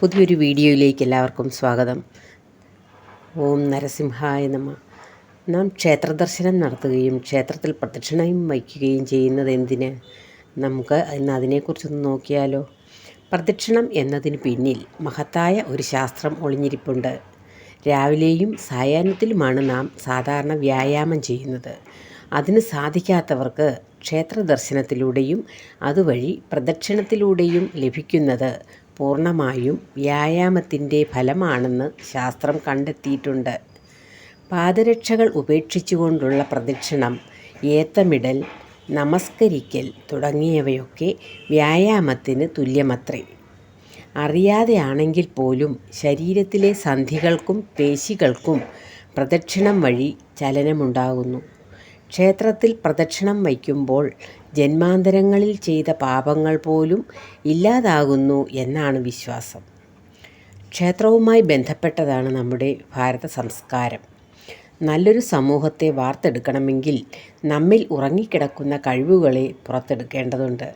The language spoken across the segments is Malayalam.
പുതിയൊരു വീഡിയോയിലേക്ക് എല്ലാവർക്കും സ്വാഗതം. ഓം നരസിംഹായ നമ. നാം ക്ഷേത്രദർശനം നടത്തുകയും ക്ഷേത്രത്തിൽ പ്രദക്ഷിണയും വയ്ക്കുകയും ചെയ്യുന്നത് എന്തിന്? നമുക്ക് ഇന്ന് അതിനെക്കുറിച്ചൊന്ന് നോക്കിയാലോ. പ്രദക്ഷിണം എന്നതിന് പിന്നിൽ മഹത്തായ ഒരു ശാസ്ത്രം ഒളിഞ്ഞിരിപ്പുണ്ട്. രാവിലെയും സായാഹ്നത്തിലുമാണ് നാം സാധാരണ വ്യായാമം ചെയ്യുന്നത്. അതിന് സാധിക്കാത്തവർക്ക് ക്ഷേത്ര ദർശനത്തിലൂടെയും അതുവഴി പ്രദക്ഷിണത്തിലൂടെയും ലഭിക്കുന്നത് പൂർണമായും വ്യായാമത്തിന്റെ ഫലമാണെന്ന് ശാസ്ത്രം കണ്ടെത്തിയിട്ടുണ്ട്. പാദരക്ഷകൾ ഉപേക്ഷിച്ചുകൊണ്ടുള്ള പ്രദക്ഷിണം ഏത്തമിടൽ നമസ്കരിക്കൽ തുടങ്ങിയവയൊക്കെ വ്യായാമത്തിന് തുല്യമത്രേ. അറിയാതെയാണെങ്കിൽ പോലും ശരീരത്തിലെ സന്ധികൾക്കും പേശികൾക്കും പ്രദക്ഷിണം വഴി ചലനമുണ്ടാകുന്നു. ക്ഷേത്രത്തിൽ പ്രദക്ഷിണം വയ്ക്കുമ്പോൾ ജന്മാന്തരങ്ങളിൽ ചെയ്ത പാപങ്ങൾ പോലും ഇല്ലാതാകുന്നു എന്നാണ് വിശ്വാസം. ക്ഷേത്രവുമായി ബന്ധപ്പെട്ടതാണ് നമ്മുടെ ഭാരത സംസ്കാരം. നല്ലൊരു സമൂഹത്തെ വാർത്തെടുക്കണമെങ്കിൽ നമ്മിൽ ഉറങ്ങിക്കിടക്കുന്ന കഴിവുകളെ പുറത്തെടുക്കേണ്ടതുണ്ട്.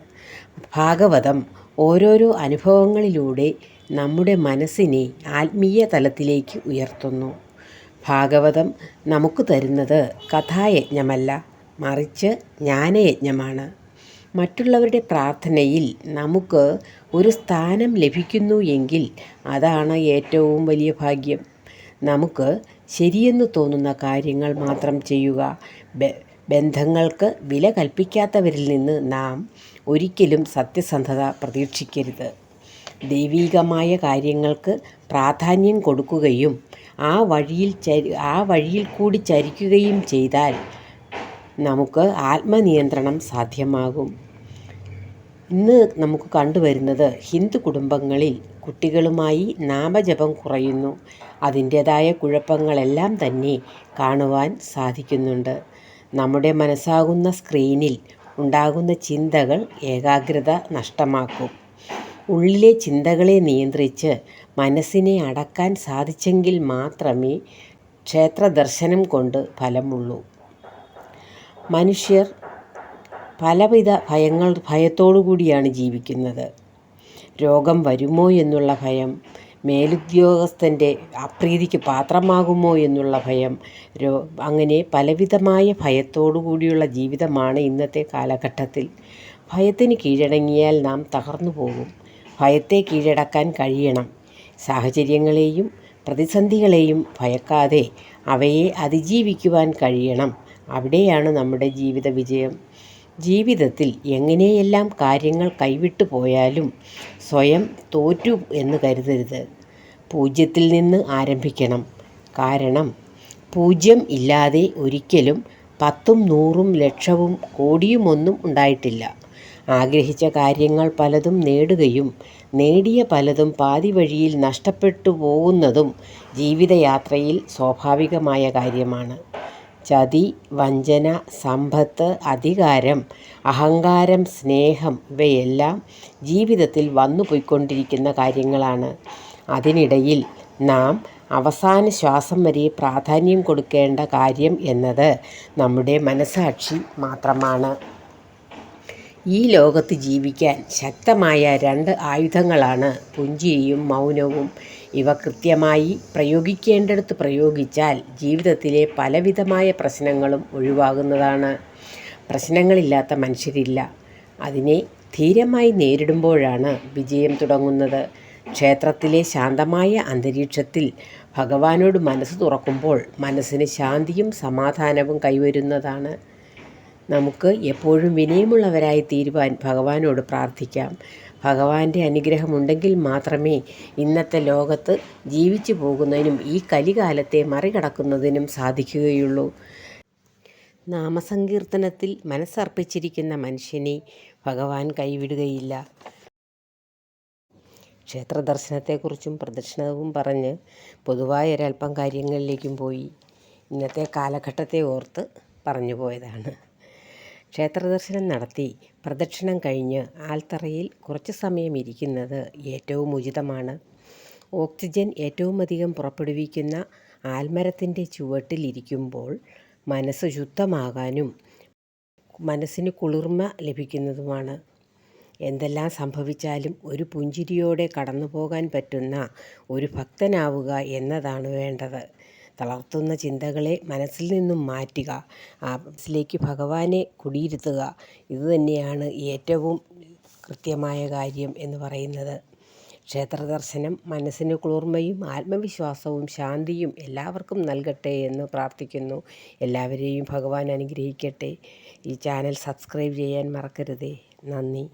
ഭാഗവതം ഓരോരോ അനുഭവങ്ങളിലൂടെ നമ്മുടെ മനസ്സിനെ ആത്മീയ തലത്തിലേക്ക് ഉയർത്തുന്നു. ഭാഗവതം നമുക്ക് തരുന്നത് കഥായജ്ഞമല്ല മറിച്ച് ജ്ഞാനയജ്ഞമാണ്. മറ്റുള്ളവരുടെ പ്രാർത്ഥനയിൽ നമുക്ക് ഒരു സ്ഥാനം ലഭിക്കുന്നു എങ്കിൽ അതാണ് ഏറ്റവും വലിയ ഭാഗ്യം. നമുക്ക് ശരിയെന്ന് തോന്നുന്ന കാര്യങ്ങൾ മാത്രം ചെയ്യുക ബന്ധങ്ങൾക്ക് വില കൽപ്പിക്കാത്തവരിൽ നിന്ന് നാം ഒരിക്കലും സത്യസന്ധത പ്രതീക്ഷിക്കരുത്. ദൈവീകമായ കാര്യങ്ങൾക്ക് പ്രാധാന്യം കൊടുക്കുകയും ആ വഴിയിൽ ചരി ആ വഴിയിൽ കൂടി ചരിക്കുകയും ചെയ്താൽ നമുക്ക് ആത്മനിയന്ത്രണം സാധ്യമാകും. ഇന്ന് നമുക്ക് കണ്ടുവരുന്നത് ഹിന്ദു കുടുംബങ്ങളിൽ കുട്ടികളുമായി നാമജപം കുറയുന്നു. അതിന്റേതായ കുഴപ്പങ്ങളെല്ലാം തന്നെ കാണുവാൻ സാധിക്കുന്നുണ്ട്. നമ്മുടെ മനസ്സാകുന്ന സ്ക്രീനിൽ ഉണ്ടാകുന്ന ചിന്തകൾ ഏകാഗ്രത നഷ്ടമാക്കും. ഉള്ളിലെ ചിന്തകളെ നിയന്ത്രിച്ച് മനസ്സിനെ അടക്കാൻ സാധിച്ചെങ്കിൽ മാത്രമേ ക്ഷേത്ര ദർശനം കൊണ്ട് ഫലമുള്ളൂ. മനുഷ്യർ പലവിധ ഭയങ്ങൾ ഭയത്തോടു കൂടിയാണ് ജീവിക്കുന്നത്. രോഗം വരുമോ എന്നുള്ള ഭയം മേലുദ്യോഗസ്ഥന്റെ അപ്രീതിക്ക് പാത്രമാകുമോ എന്നുള്ള ഭയം രോ അങ്ങനെ പലവിധമായ ഭയത്തോടു കൂടിയുള്ള ജീവിതമാണ് ഇന്നത്തെ കാലഘട്ടത്തിൽ. ഭയത്തിന് കീഴടങ്ങിയാൽ നാം തകർന്നു പോകും. ഭയത്തെ കീഴടക്കാൻ കഴിയണം. സാഹചര്യങ്ങളെയും പ്രതിസന്ധികളെയും ഭയക്കാതെ അവയെ അതിജീവിക്കുവാൻ കഴിയണം. അവിടെയാണ് നമ്മുടെ ജീവിത വിജയം. ജീവിതത്തിൽ എങ്ങനെയെല്ലാം കാര്യങ്ങൾ കൈവിട്ടു പോയാലും സ്വയം തോറ്റു എന്ന് കരുതരുത്. പൂജ്യത്തിൽ നിന്ന് ആരംഭിക്കണം. കാരണം പൂജ്യം ഇല്ലാതെ ഒരിക്കലും പത്തും നൂറും ലക്ഷവും കോടിയുമൊന്നും ഉണ്ടായിട്ടില്ല. ആഗ്രഹിച്ച കാര്യങ്ങൾ പലതും നേടുകയും നേടിയ പലതും പാതിവഴിയിൽ നഷ്ടപ്പെട്ടു പോകുന്നതും ജീവിതയാത്രയിൽ സ്വാഭാവികമായ കാര്യമാണ്. ചതി വഞ്ചന സമ്പത്ത് അധികാരം അഹങ്കാരം സ്നേഹം ഇവയെല്ലാം ജീവിതത്തിൽ വന്നു പോയിക്കൊണ്ടിരിക്കുന്ന കാര്യങ്ങളാണ്. അതിനിടയിൽ നാം അവസാന ശ്വാസം വരെ പ്രാധാന്യം കൊടുക്കേണ്ട കാര്യം എന്നത് നമ്മുടെ മനസാക്ഷി മാത്രമാണ്. ഈ ലോകത്ത് ജീവിക്കാൻ ശക്തമായ രണ്ട് ആയുധങ്ങളാണ് പുഞ്ചിരിയും മൗനവും. ഇവ കൃത്യമായി പ്രയോഗിക്കേണ്ടടുത്ത് പ്രയോഗിച്ചാൽ ജീവിതത്തിലെ പലവിധമായ പ്രശ്നങ്ങളും ഒഴിവാകുന്നതാണ്. പ്രശ്നങ്ങളില്ലാത്ത മനുഷ്യരില്ല. അതിനെ ധീരമായി നേരിടുമ്പോഴാണ് വിജയം തുടങ്ങുന്നത്. ക്ഷേത്രത്തിലെ ശാന്തമായ അന്തരീക്ഷത്തിൽ ഭഗവാനോട് മനസ്സ് തുറക്കുമ്പോൾ മനസ്സിന് ശാന്തിയും സമാധാനവും കൈവരുന്നതാണ്. നമുക്ക് എപ്പോഴും വിനയമുള്ളവരായി തീരുവാൻ ഭഗവാനോട് പ്രാർത്ഥിക്കാം. ഭഗവാന്റെ അനുഗ്രഹമുണ്ടെങ്കിൽ മാത്രമേ ഇന്നത്തെ ലോകത്ത് ജീവിച്ചു പോകുന്നതിനും ഈ കലികാലത്തെ മറികടക്കുന്നതിനും സാധിക്കുകയുള്ളൂ. നാമസങ്കീർത്തനത്തിൽ മനസ്സർപ്പിച്ചിരിക്കുന്ന മനുഷ്യനെ ഭഗവാൻ കൈവിടുകയില്ല. ക്ഷേത്ര ദർശനത്തെക്കുറിച്ചും പ്രദക്ഷിണവും പറഞ്ഞ് പൊതുവായ ഒരല്പം കാര്യങ്ങളിലേക്കും പോയി. ഇന്നത്തെ കാലഘട്ടത്തെ ഓർത്ത് പറഞ്ഞു പോയതാണ്. ക്ഷേത്രദർശനം നടത്തി. പ്രദക്ഷിണം കഴിഞ്ഞ് ആൽത്തറയിൽ കുറച്ച് സമയം ഇരിക്കുന്നത് ഏറ്റവും ഉചിതമാണ്. ഓക്സിജൻ ഏറ്റവുമധികം പുറപ്പെടുവിക്കുന്ന ആൽമരത്തിന്റെ ചുവട്ടിലിരിക്കുമ്പോൾ മനസ്സ് ശുദ്ധമാകാനും മനസ്സിന് കുളിർമ ലഭിക്കുന്നതുമാണ്. എന്തെല്ലാം സംഭവിച്ചാലും ഒരു പുഞ്ചിരിയോടെ കടന്നു പോകാൻ പറ്റുന്ന ഒരു ഭക്തനാവുക എന്നതാണ് വേണ്ടത്. തളർത്തുന്ന ചിന്തകളെ മനസ്സിൽ നിന്നും മാറ്റുക. മനസ്സിലേക്ക് ഭഗവാനെ കുടിയിരുത്തുക. ഇതുതന്നെയാണ് ഏറ്റവും കൃത്യമായ കാര്യം എന്ന് പറയുന്നത്. ക്ഷേത്ര ദർശനം മനസ്സിന് കുളിർമയും ആത്മവിശ്വാസവും ശാന്തിയും എല്ലാവർക്കും നൽകട്ടെ എന്ന് പ്രാർത്ഥിക്കുന്നു. എല്ലാവരെയും ഭഗവാൻ അനുഗ്രഹിക്കട്ടെ. ഈ ചാനൽ സബ്സ്ക്രൈബ് ചെയ്യാൻ മറക്കരുതേ. നന്ദി.